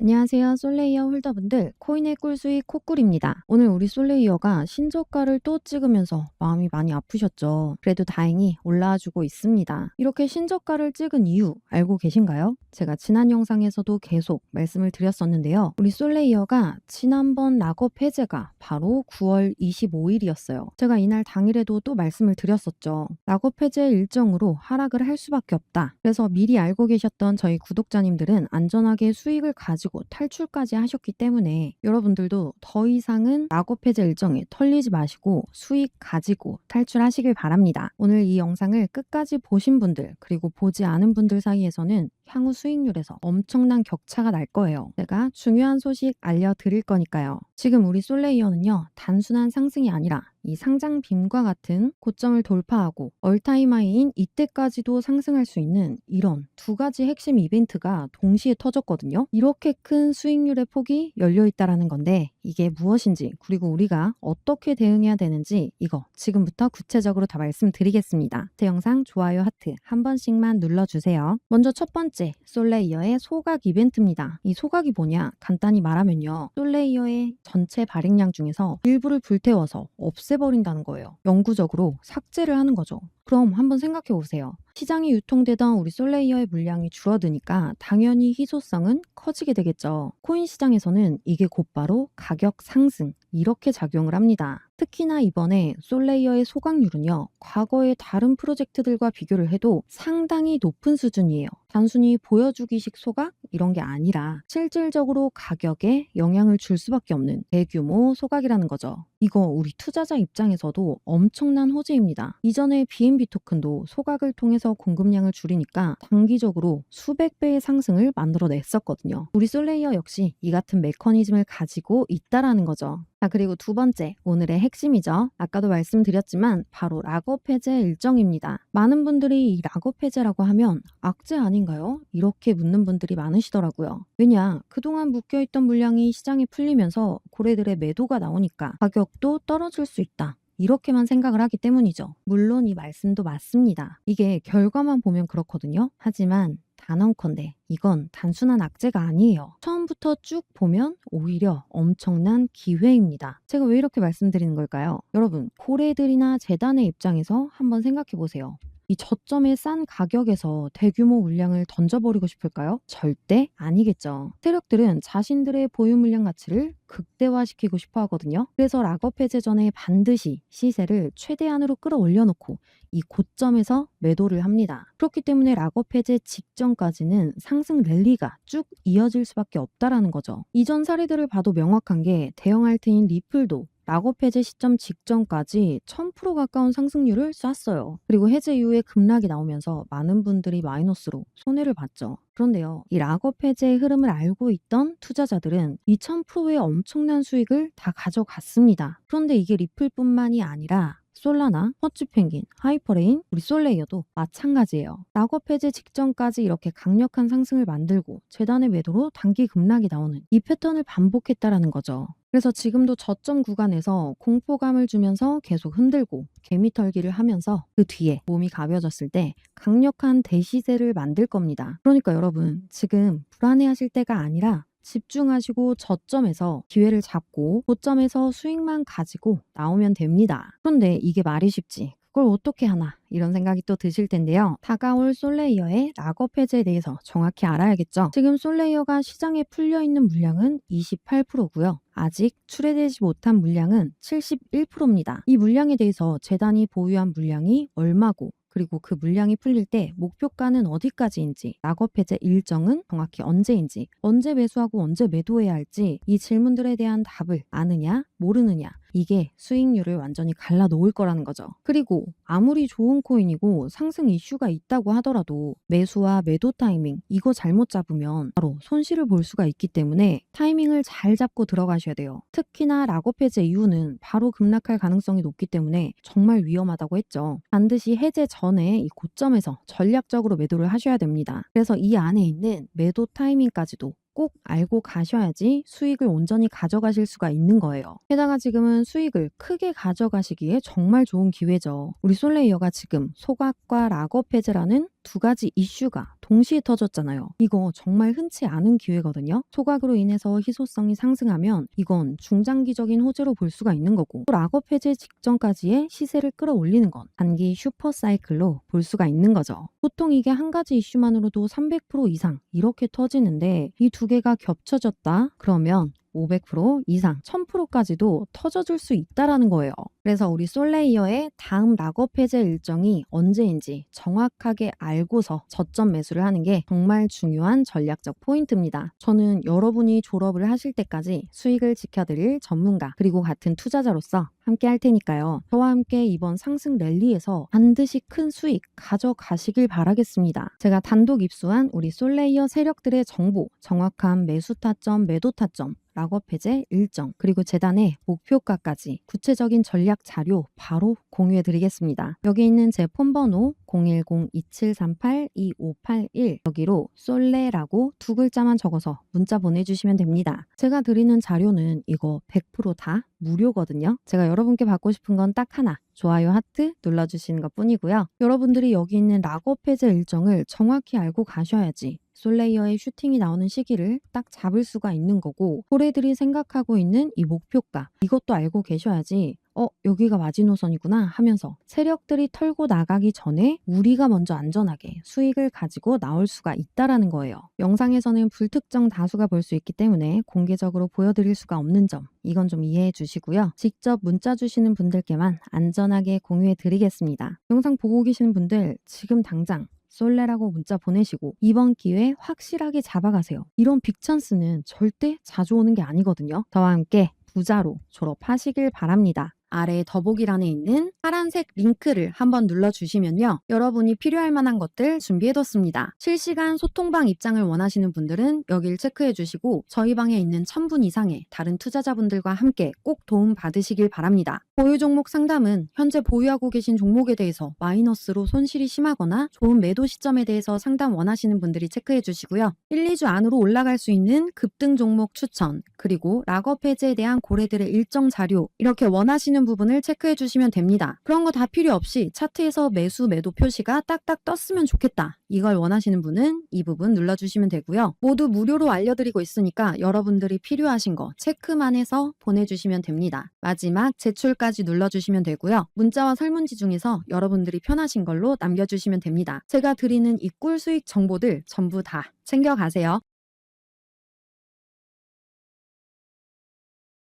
안녕하세요. 솔레이어 홀더분들, 코인의 꿀수익 코꿀입니다. 오늘 우리 솔레이어가 신저가를 또 찍으면서 마음이 많이 아프셨죠. 그래도 다행히 올라와주고 있습니다. 이렇게 신저가를 찍은 이유 알고 계신가요? 제가 지난 영상에서도 계속 말씀을 드렸었는데요. 우리 솔레이어가 지난번 락업 해제가 바로 9월 25일이었어요. 제가 이날 당일에도 또 말씀을 드렸었죠. 락업 해제 일정으로 하락을 할 수밖에 없다. 그래서 미리 알고 계셨던 저희 구독자님들은 안전하게 수익을 가지고 탈출까지 하셨기 때문에 여러분들도 더 이상은 락업 해제 일정에 털리지 마시고 수익 가지고 탈출하시길 바랍니다. 오늘 이 영상을 끝까지 보신 분들 그리고 보지 않은 분들 사이에서는 향후 수익률에서 엄청난 격차가 날 거예요. 제가 중요한 소식 알려드릴 거니까요. 지금 우리 솔레이어는요, 단순한 상승이 아니라 이 상장 빔과 같은 고점을 돌파하고 얼타임 하이인 이때까지도 상승할 수 있는 이런 두 가지 핵심 이벤트가 동시에 터졌거든요. 이렇게 큰 수익률의 폭이 열려 있다라는 건데 이게 무엇인지 그리고 우리가 어떻게 대응해야 되는지 이거 지금부터 구체적으로 다 말씀드리겠습니다. 제 영상 좋아요 하트 한 번씩만 눌러주세요. 먼저 첫 번째 솔레이어의 소각 이벤트입니다. 이 소각이 뭐냐? 간단히 말하면요. 솔레이어의 전체 발행량 중에서 일부를 불태워서 없애버린다는 거예요. 영구적으로 삭제를 하는 거죠. 그럼 한번 생각해 보세요. 시장에 유통되던 우리 솔레이어의 물량이 줄어드니까 당연히 희소성은 커지게 되겠죠. 코인 시장에서는 이게 곧바로 가격 상승, 이렇게 작용을 합니다. 특히나 이번에 솔레이어의 소각률은요, 과거의 다른 프로젝트들과 비교를 해도 상당히 높은 수준이에요. 단순히 보여주기식 소각? 이런 게 아니라 실질적으로 가격에 영향을 줄 수밖에 없는 대규모 소각이라는 거죠. 이거 우리 투자자 입장에서도 엄청난 호재입니다. 이전에 BNB 토큰도 소각을 통해서 공급량을 줄이니까 단기적으로 수백 배의 상승을 만들어냈었거든요. 우리 솔레이어 역시 이 같은 메커니즘을 가지고 있다라는 거죠. 자, 그리고 두 번째, 오늘의 핵심이죠. 아까도 말씀드렸지만 바로 락업 해제 일정입니다. 많은 분들이 이 락업 해제라고 하면 악재 아닌가요? 이렇게 묻는 분들이 많으시더라고요. 왜냐, 그동안 묶여있던 물량이 시장에 풀리면서 고래들의 매도가 나오니까 가격도 떨어질 수 있다. 이렇게만 생각을 하기 때문이죠. 물론 이 말씀도 맞습니다. 이게 결과만 보면 그렇거든요. 하지만 단언컨대 이건 단순한 악재가 아니에요. 처음 부터 쭉 보면 오히려 엄청난 기회입니다. 제가 왜 이렇게 말씀드리는 걸까요? 여러분, 고래들이나 재단의 입장에서 한번 생각해 보세요. 이 저점의 싼 가격에서 대규모 물량을 던져버리고 싶을까요? 절대 아니겠죠. 세력들은 자신들의 보유 물량 가치를 극대화시키고 싶어 하거든요. 그래서 락업 해제 전에 반드시 시세를 최대한으로 끌어올려 놓고 이 고점에서 매도를 합니다. 그렇기 때문에 락업 해제 직전까지는 상승 랠리가 쭉 이어질 수밖에 없다라는 거죠. 이전 사례들을 봐도 명확한 게 대형 알트인 리플도 락업 해제 시점 직전까지 1000% 가까운 상승률을 쐈어요. 그리고 해제 이후에 급락이 나오면서 많은 분들이 마이너스로 손해를 봤죠. 그런데요, 이 락업 해제의 흐름을 알고 있던 투자자들은 2000%의 엄청난 수익을 다 가져갔습니다. 그런데 이게 리플뿐만이 아니라 솔라나, 퍼치펭귄, 하이퍼레인, 우리 솔레이어도 마찬가지예요. 락업 해제 직전까지 이렇게 강력한 상승을 만들고 재단의 매도로 단기 급락이 나오는 이 패턴을 반복했다라는 거죠. 그래서 지금도 저점 구간에서 공포감을 주면서 계속 흔들고 개미털기를 하면서 그 뒤에 몸이 가벼워졌을 때 강력한 대시세를 만들 겁니다. 그러니까 여러분 지금 불안해하실 때가 아니라 집중하시고 저점에서 기회를 잡고 고점에서 수익만 가지고 나오면 됩니다. 그런데 이게 말이 쉽지. 그걸 어떻게 하나 이런 생각이 또 드실 텐데요. 다가올 솔레이어의 락업 해제에 대해서 정확히 알아야겠죠. 지금 솔레이어가 시장에 풀려 있는 물량은 28%고요. 아직 출해되지 못한 물량은 71%입니다. 이 물량에 대해서 재단이 보유한 물량이 얼마고 그리고 그 물량이 풀릴 때 목표가는 어디까지인지, 락업 해제 일정은 정확히 언제인지, 언제 매수하고 언제 매도해야 할지 이 질문들에 대한 답을 아느냐, 모르느냐 이게 수익률을 완전히 갈라 놓을 거라는 거죠. 그리고 아무리 좋은 코인이고 상승 이슈가 있다고 하더라도 매수와 매도 타이밍 이거 잘못 잡으면 바로 손실을 볼 수가 있기 때문에 타이밍을 잘 잡고 들어가셔야 돼요. 특히나 락업 해제 이후는 바로 급락할 가능성이 높기 때문에 정말 위험하다고 했죠. 반드시 해제 전에 이 고점에서 전략적으로 매도를 하셔야 됩니다. 그래서 이 안에 있는 매도 타이밍까지도 꼭 알고 가셔야지 수익을 온전히 가져가실 수가 있는 거예요. 게다가 지금은 수익을 크게 가져가시기에 정말 좋은 기회죠. 우리 솔레이어가 지금 소각과 락업 해제라는 두 가지 이슈가 동시에 터졌잖아요. 이거 정말 흔치 않은 기회거든요. 소각으로 인해서 희소성이 상승하면 이건 중장기적인 호재로 볼 수가 있는 거고 또 락업 해제 직전까지의 시세를 끌어올리는 건 단기 슈퍼 사이클로 볼 수가 있는 거죠. 보통 이게 한 가지 이슈만으로도 300% 이상 이렇게 터지는데 이 두 개가 겹쳐졌다. 그러면 500% 이상, 1000%까지도 터져줄 수 있다라는 거예요. 그래서 우리 솔레이어의 다음 락업 해제 일정이 언제인지 정확하게 알고서 저점 매수를 하는 게 정말 중요한 전략적 포인트입니다. 저는 여러분이 졸업을 하실 때까지 수익을 지켜드릴 전문가 그리고 같은 투자자로서 함께 할 테니까요. 저와 함께 이번 상승 랠리에서 반드시 큰 수익 가져가시길 바라겠습니다. 제가 단독 입수한 우리 솔레이어 세력들의 정보, 정확한 매수 타점, 매도 타점, 락업 해제 일정, 그리고 재단의 목표가까지 구체적인 전략 자료 바로 공유해 드리겠습니다. 여기 있는 제 폰 번호 010-2738-2581 여기로 솔레라고 두 글자만 적어서 문자 보내주시면 됩니다. 제가 드리는 자료는 이거 100%다 무료거든요. 제가 여러분께 받고 싶은 건 딱 하나. 좋아요 하트 눌러주시는 것 뿐이고요. 여러분들이 여기 있는 락업 해제 일정을 정확히 알고 가셔야지 솔레이어의 슈팅이 나오는 시기를 딱 잡을 수가 있는 거고 고래들이 생각하고 있는 이 목표가 이것도 알고 계셔야지 어 여기가 마지노선이구나 하면서 세력들이 털고 나가기 전에 우리가 먼저 안전하게 수익을 가지고 나올 수가 있다라는 거예요. 영상에서는 불특정 다수가 볼 수 있기 때문에 공개적으로 보여드릴 수가 없는 점 이건 좀 이해해 주시고요. 직접 문자 주시는 분들께만 안전하게 공유해 드리겠습니다. 영상 보고 계시는 분들 지금 당장 솔레라고 문자 보내시고 이번 기회 확실하게 잡아가세요. 이런 빅찬스는 절대 자주 오는 게 아니거든요. 저와 함께 부자로 졸업하시길 바랍니다. 아래 더보기란에 있는 파란색 링크를 한번 눌러주시면요. 여러분이 필요할 만한 것들 준비해뒀습니다. 실시간 소통방 입장을 원하시는 분들은 여길 체크해주시고 저희 방에 있는 1000분 이상의 다른 투자자분들과 함께 꼭 도움 받으시길 바랍니다. 보유 종목 상담은 현재 보유하고 계신 종목에 대해서 마이너스로 손실이 심하거나 좋은 매도 시점에 대해서 상담 원하시는 분들이 체크해주시고요. 1, 2주 안으로 올라갈 수 있는 급등 종목 추천 그리고 락업 해제에 대한 고래들의 일정 자료 이렇게 원하시 는 부분을 체크해 주시면 됩니다. 그런 거 다 필요 없이 차트에서 매수 매도 표시가 딱딱 떴으면 좋겠다. 이걸 원하시는 분은 이 부분 눌러주시면 되고요. 모두 무료로 알려드리고 있으니까 여러분들이 필요하신 거 체크만 해서 보내주시면 됩니다. 마지막 제출까지 눌러주시면 되고요. 문자와 설문지 중에서 여러분들이 편하신 걸로 남겨주시면 됩니다. 제가 드리는 이 꿀 수익 정보들 전부 다 챙겨가세요.